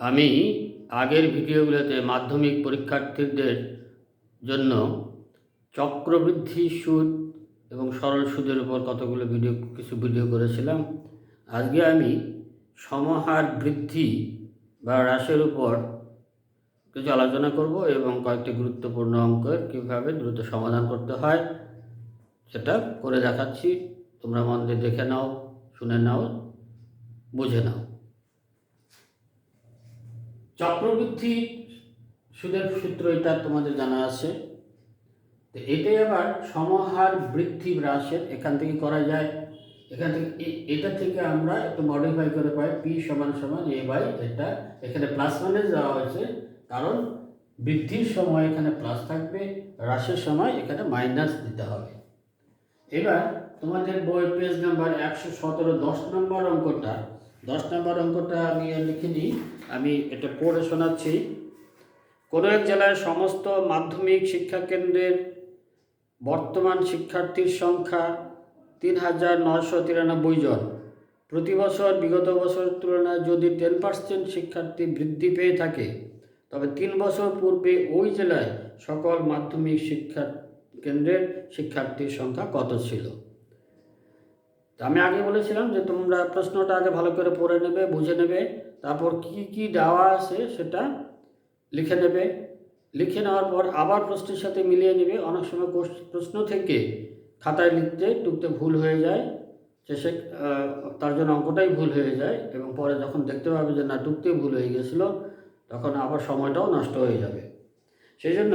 আমি আগের ভিডিওগুলোতে মাধ্যমিক পরীক্ষার্থীদের জন্য চক্রবৃদ্ধি সুদ এবং সরল সুদের উপর কতগুলো ভিডিও, কিছু ভিডিও করেছিলাম। আজকে আমি সমহার বৃদ্ধি বা হ্রাসের উপর কিছু আলোচনা করব এবং কয়েকটি গুরুত্বপূর্ণ অঙ্কের কীভাবে দ্রুত সমাধান করতে হয় সেটা করে দেখাচ্ছি। তোমরা মন দিয়ে দেখে নাও, শুনে নাও, বুঝে নাও। চক্রবৃদ্ধি সুদের সূত্র এটা তোমাদের জানা আছে। তো এটাই আবার সমাহার বৃদ্ধি হ্রাসের, এখান থেকে করা যায়। এখান থেকে এটা থেকে আমরা একটু মডিফাই করে পাই পি সমান সমান এ বাই এটা এখানে প্লাস মানে দেওয়া হয়েছে, কারণ বৃদ্ধির সময় এখানে প্লাস থাকবে, হ্রাসের সময় এখানে মাইনাস দিতে হবে। এবার তোমাদের বই পেজ নাম্বার একশো সতেরো, দশ নম্বর অঙ্কটা, দশ নম্বর অঙ্কটা আমি লিখে নিই আমি এটা পড়ে শোনাচ্ছি। কোনো এক জেলায় সমস্ত মাধ্যমিক শিক্ষা কেন্দ্রের বর্তমান শিক্ষার্থীর সংখ্যা তিন হাজার নশো তিরানব্বই জন। প্রতি বছর, বিগত বছরের তুলনায় যদি টেন পার্সেন্ট শিক্ষার্থী বৃদ্ধি পেয়ে থাকে, তবে তিন বছর পূর্বে ওই জেলায় সকল মাধ্যমিক শিক্ষা কেন্দ্রের শিক্ষার্থীর সংখ্যা কত ছিল? আমি আগে বলেছিলাম যে তোমরা প্রশ্নটা আগে ভালো করে পড়ে নেবে, বুঝে নেবে। তারপর কি কি দেওয়া আছে সেটা লিখে নেবে। লিখে নেওয়ার পর আবার প্রশ্নের সাথে মিলিয়ে নেবে। অনেক সময় প্রশ্ন থেকে খাতায় লিখতে টুকতে ভুল হয়ে যায়। শেষে আহ, তার জন্য অঙ্কটাই ভুল হয়ে যায় এবং পরে যখন দেখতে পাবে যে না টুকতে ভুল হয়ে গেছিল তখন আবার সময়টাও নষ্ট হয়ে যাবে। সেই জন্য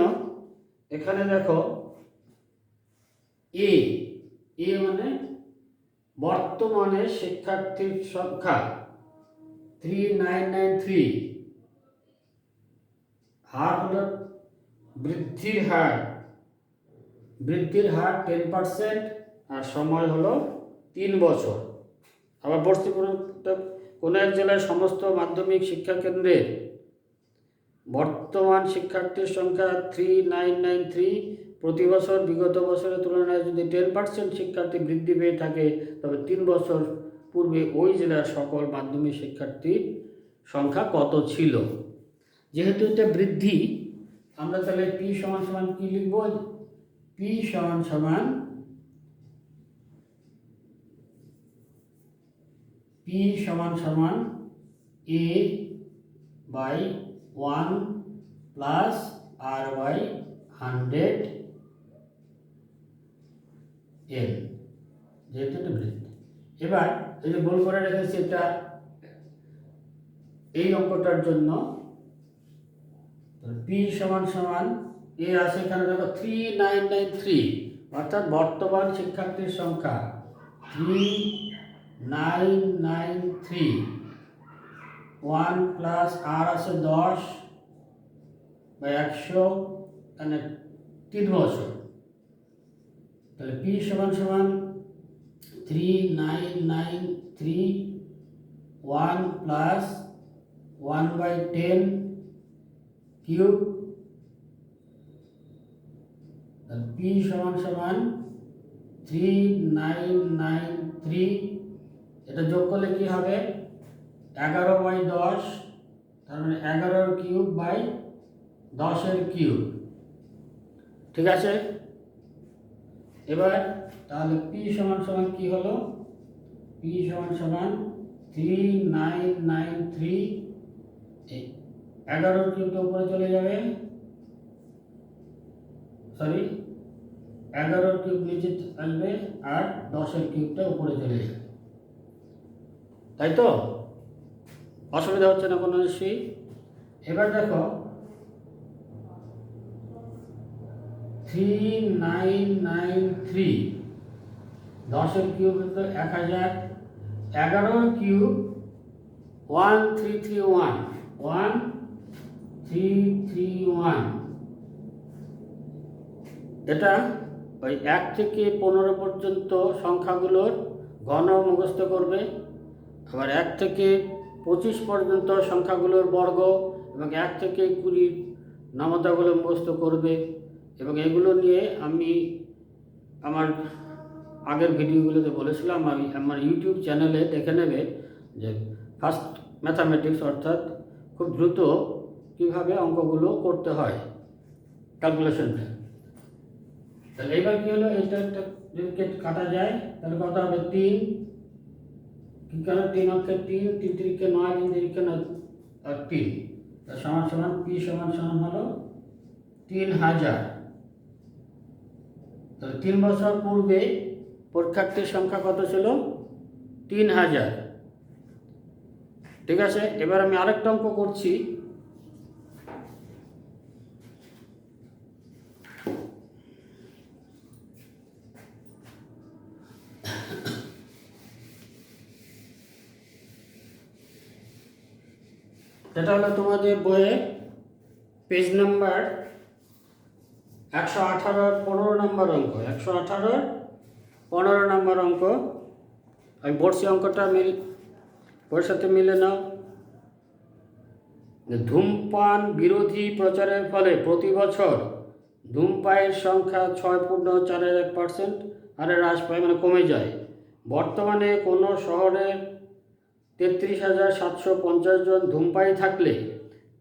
এখানে দেখো এ এ মানে বর্তমানে শিক্ষার্থীর সংখ্যা। থ্রি নাইন নাইন থ্রি হার বৃদ্ধির হার। বৃদ্ধির হার টেন পার্সেন্ট আর সময় হলো তিন বছর। আবার বর্ষি কোনো এক জেলায় সমস্ত মাধ্যমিক শিক্ষা কেন্দ্রের। বর্তমান শিক্ষার্থীর সংখ্যা থ্রি নাইন নাইন থ্রি প্রতি বছর বিগত বছরের তুলনায় যদি টেন পার্সেন্ট শিক্ষার্থী বৃদ্ধি পেয়ে থাকে, তবে তিন বছর পূর্বে ওই জেলার সকল মাধ্যমিক শিক্ষার্থীর সংখ্যা কত ছিল? যেহেতু এটা বৃদ্ধি, আমরা তাহলে পি সমান সমান কি লিখব? পি সমান সমান পি সমান সমান A by one plus R by hundred L, যেহেতু এটা বৃদ্ধি। এবার এই যে গোল করে রেখেছি এটা, এই অঙ্কটার জন্য পি সমান সমান এ আছে এখানে দেখো থ্রি নাইন নাইন থ্রি অর্থাৎ বর্তমান শিক্ষার্থীর সংখ্যা three nine nine three one plus R আছে দশ বা একশো মানে তিন বছর তাহলে পি সমান সমান three nine nine three one plus one by ten cube P সমান সমান থ্রি নাইন নাইন থ্রি এটা যোগ করলে কি হবে? এগারো বাই দশ, তার মানে এগারোর কিউব বাই দশের কিউব ঠিক আছে? এবার তাহলে পি সমান সমান কি হলো? পি সমান সমান থ্রি নাইন নাইন থ্রি এগারোর কিউবটা উপরে চলে যাবে। সরি এগারোর কিউব নিচে আসবে আর দশের কিউবটা উপরে চলে যাবে। তাই তো? অসুবিধা হচ্ছে না কোনো নিশ্চয়ই এবার দেখো থ্রি নাইন নাইন থ্রি দশের কিউব তো এক হাজার এগারোর cube one three three one one three three one. এটা ওই এক থেকে পনেরো পর্যন্ত সংখ্যাগুলোর ঘন মুখস্থ করবে। আবার এক থেকে পঁচিশ পর্যন্ত সংখ্যাগুলোর বর্গ এবং এক থেকে কুড়ির নামতাগুলো মুখস্থ করবে। এবং এগুলো নিয়ে আমি আমার আগের ভিডিওগুলোতে বলেছিলাম, আমি আমার ইউটিউব চ্যানেলে দেখে নেবে যে ফার্স্ট ম্যাথামেটিক্স অর্থাৎ খুব দ্রুত কীভাবে অঙ্কগুলো করতে হয় ক্যালকুলেশনটা তাহলে এবার কী হলো? এটা একটা যদি কেটে যায়, তাহলে কত হবে? তিন। কি কারণ তিন অক্ষে তিন? তিন তিরিকে নয়, তিন তিরিকে নয়, আর তিন। তা সমান সমান পি সমান সমান হলো তিন হাজার। তাহলে তিন বছর পূর্বে পরীক্ষার্থীর সংখ্যা কত ছিল? তিন হাজার। ঠিক আছে? এবার আমি আরেকটা অঙ্ক করছি। যেটা হলো তোমাদের বইয়ে পেজ নাম্বার। একশো আঠারোর পনেরো নম্বর অঙ্ক। একশো আঠারোর নম্বর অঙ্ক। আমি বর্ষি অঙ্কটা, মিল ওর সাথে মিলে নাও। ধূমপান বিরোধী প্রচারের ফলে প্রতি বছর ধূমপায়ের সংখ্যা ছয় পূর্ণ চারের এক পার্সেন্ট হারে হ্রাস পায় মানে কমে যায়। বর্তমানে কোনো শহরে তেত্রিশ হাজার সাতশো পঞ্চাশ জন ধূমপাই থাকলে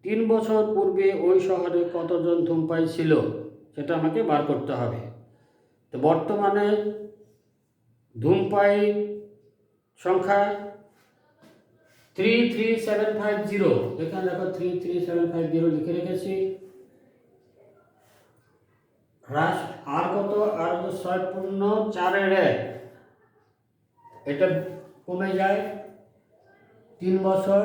তিন বছর পূর্বে ওই শহরে কতজন ধূমপাই ছিল, সেটা আমাকে বার করতে হবে। তো বর্তমানে ধূমপাই সংখ্যা three three seven five zero এখানে দেখো three three seven five zero লিখে রেখেছি। হ্রাস আর কত? আর ছয় পূর্ণ চারের এক। এটা কমে যায় তিন বছর।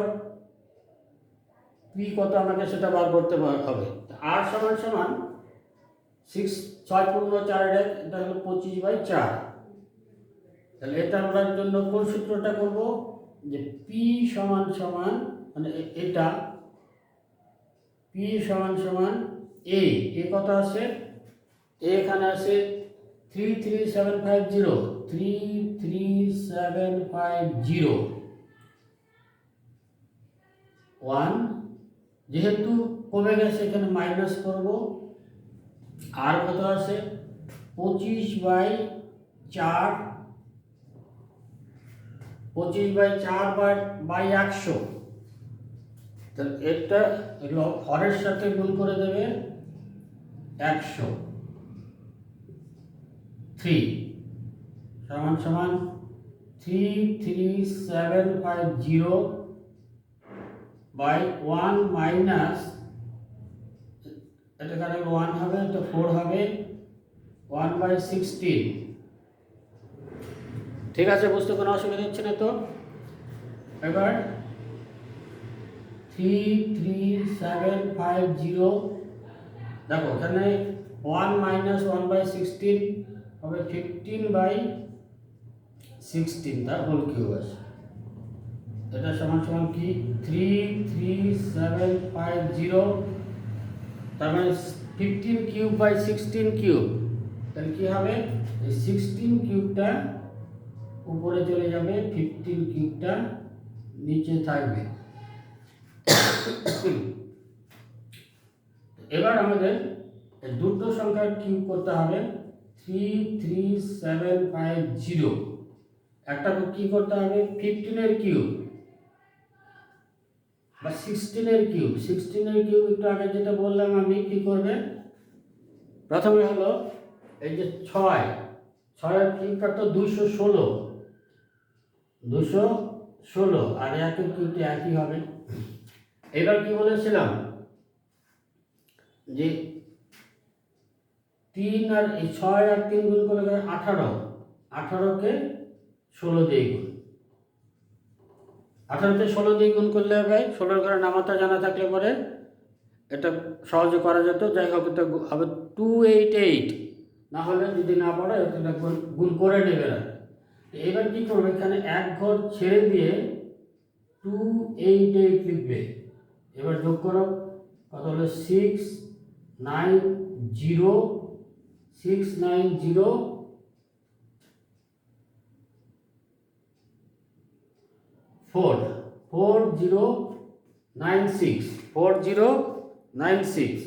পি কত আমাকে সেটা বার করতে হবে। আর সমান সমান সিক্স ছয় পূর্ণ চারের এক, এটা হলো পঁচিশ বাই চার। তাহলে এটা আমরা জন্য কোন সূত্রটা করব? যে পি সমান সমান মানে এটা পি সমান সমান এ এ কত আছে এখানে আছে three three seven five zero three three seven five zero one যেহেতু কমে গেছে, এখানে মাইনাস করব। আর কত আছে পঁচিশ বাই চার পঁচিশ বাই চার বাই বাই একশো। তাহলে এটা এগুলো হরের সাথে গুণ করে দেবে একশো। থ্রি। সমান সমান three three, seven, five, zero by one minus, এটা কারণে ওয়ান হবে তো ফোর হবে, ওয়ান বাই সিক্সটিন। ঠিক আছে, বুঝতে কোনো অসুবিধা হচ্ছে না তো? এবার three three seven five zero দেখো এখানে one minus one by sixteen হবে ফিফটিন বাই সিক্সটিন তার হোল কিউব আছে। এটা সমান সমান কি? Three three seven five zero তার মানে fifteen cube by sixteen cube তাহলে কী হবে? এই সিক্সটিন কিউবটা উপরে চলে যাবে ফিফটিন কিউবটা নিচে থাকবে। এবার আমাদের দুটো সংখ্যার কিউব করতে হবে? Three three seven five zero একটা কি করতে হবে? ফিফটিনের কিউব বা সিক্সটিনের কিউব সিক্সটিনের কিউব একটু আগে যেটা বললাম আমি কি করবে প্রথমে হলো এই যে ছয়। ছয়ের কিউবটা তো দুশো ষোলো। দুশো ষোলো আর একের কিউবটি একই হবে। এবার কি বলেছিলাম? যে তিন আর এই ছয় আর তিন গুণ করে দেয় আঠারো। আঠারোকে ষোলো দিয়ে গুণ। আঠারোতে ষোলো দিয়ে গুণ করলে হবে। ষোলোর ঘরে নামাতা জানা থাকলে পরে এটা সহজে করা যেত। যাই হোক, এটা হবে টু এইট এইট না হলে যদি না পড়ে, এটা গুণ করে নেবে না। এবার কি করবে? এখানে এক ঘর ছেড়ে দিয়ে টু এইট এইট লিখবে। এবার যোগ করো। কত হলো? Six nine zero six nine zero four four zero nine six four zero nine six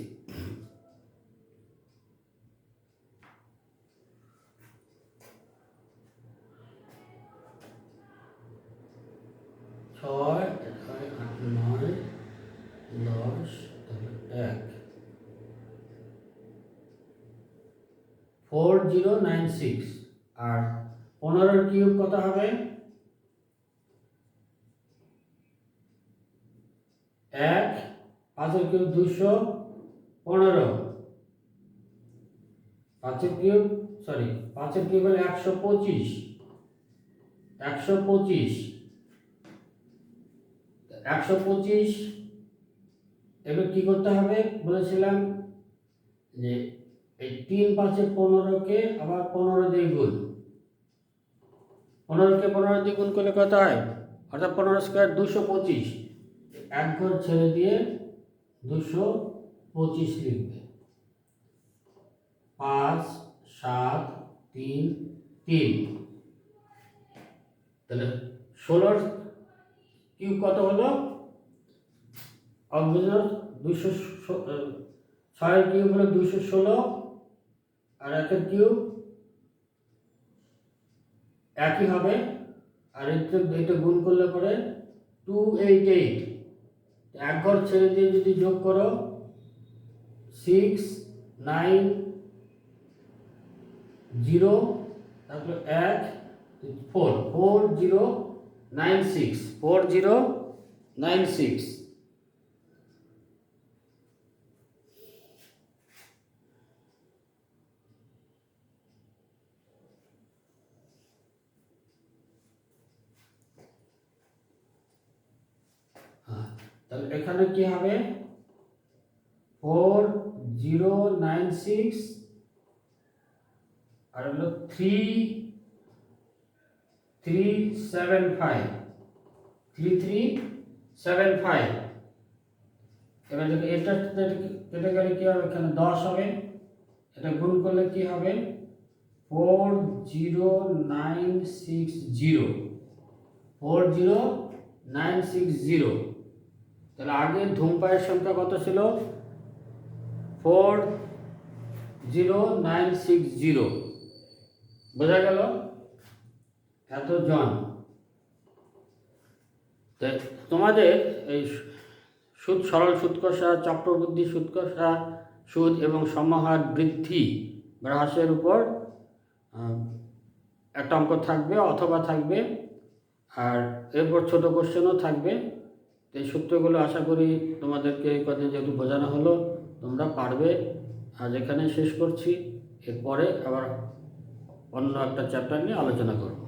ছয় ছয় আট নয় দশ তাহলে এক ফোর জিরো নাইন সিক্স আর পনেরোর কিউব কত হবে? এক, পাঁচের কিউব দুশো পনেরো। পাঁচের কিউব সরি পাঁচের কিউব হলো একশো পঁচিশ। একশো পঁচিশ। একশো পঁচিশ। এবার কি করতে হবে? বলেছিলাম যে এই তিন পাঁচে পনেরোকে আবার পনেরো দিয়ে গুণ পনেরোকে পনেরো দিয়ে গুণ করলে কত হয়? অর্থাৎ পনেরো স্কোয়ার দুশো পঁচিশ। এক ঘর ছেড়ে দিয়ে দুশো পঁচিশ লিখবে। পাঁচ, সাত, তিন তিন। তাহলে ষোলোর কিউ কত হলো? অবজর দুশো ছয়ের কিউব হলো দুশো ষোলো। আর একের কিউব একই হবে। আর এটা এটা গুণ করলে পরে টু এইট এইট এক ঘর ছেড়ে দিয়ে যদি যোগ করো সিক্স নাইন জিরো তারপরে এক four four zero nine six four zero nine six হ্যাঁ, তাহলে এখানে কি হবে? ফোর জিরো নাইন সিক্স আর হলো three three seven five, three three seven five. এবার দেখো এটা কেটে গেলে কী হবে? এখানে দশ হবে। এটা গুণ করলে কি হবে? Four zero nine six zero. Four zero nine six zero. তাহলে আগে ধূমপায়ের সংখ্যা কত ছিল? Four zero nine six zero. বোঝা গেল? এত জন। তোমাদের এই সুদ সরল সুদ কষা চক্রবৃদ্ধি সুদ কষা সুদ এবং সমাহার বৃদ্ধি হ্রাসের উপর একটা অঙ্ক থাকবে, অথবা থাকবে, আর এরপর ছোট কোশ্চেনও থাকবে। এই সূত্রগুলো আশা করি তোমাদেরকে এই কথা যেহেতু বোঝানো হলো, তোমরা পারবে। আজ এখানে শেষ করছি। এরপরে আবার অন্য একটা চ্যাপ্টার নিয়ে আলোচনা করব।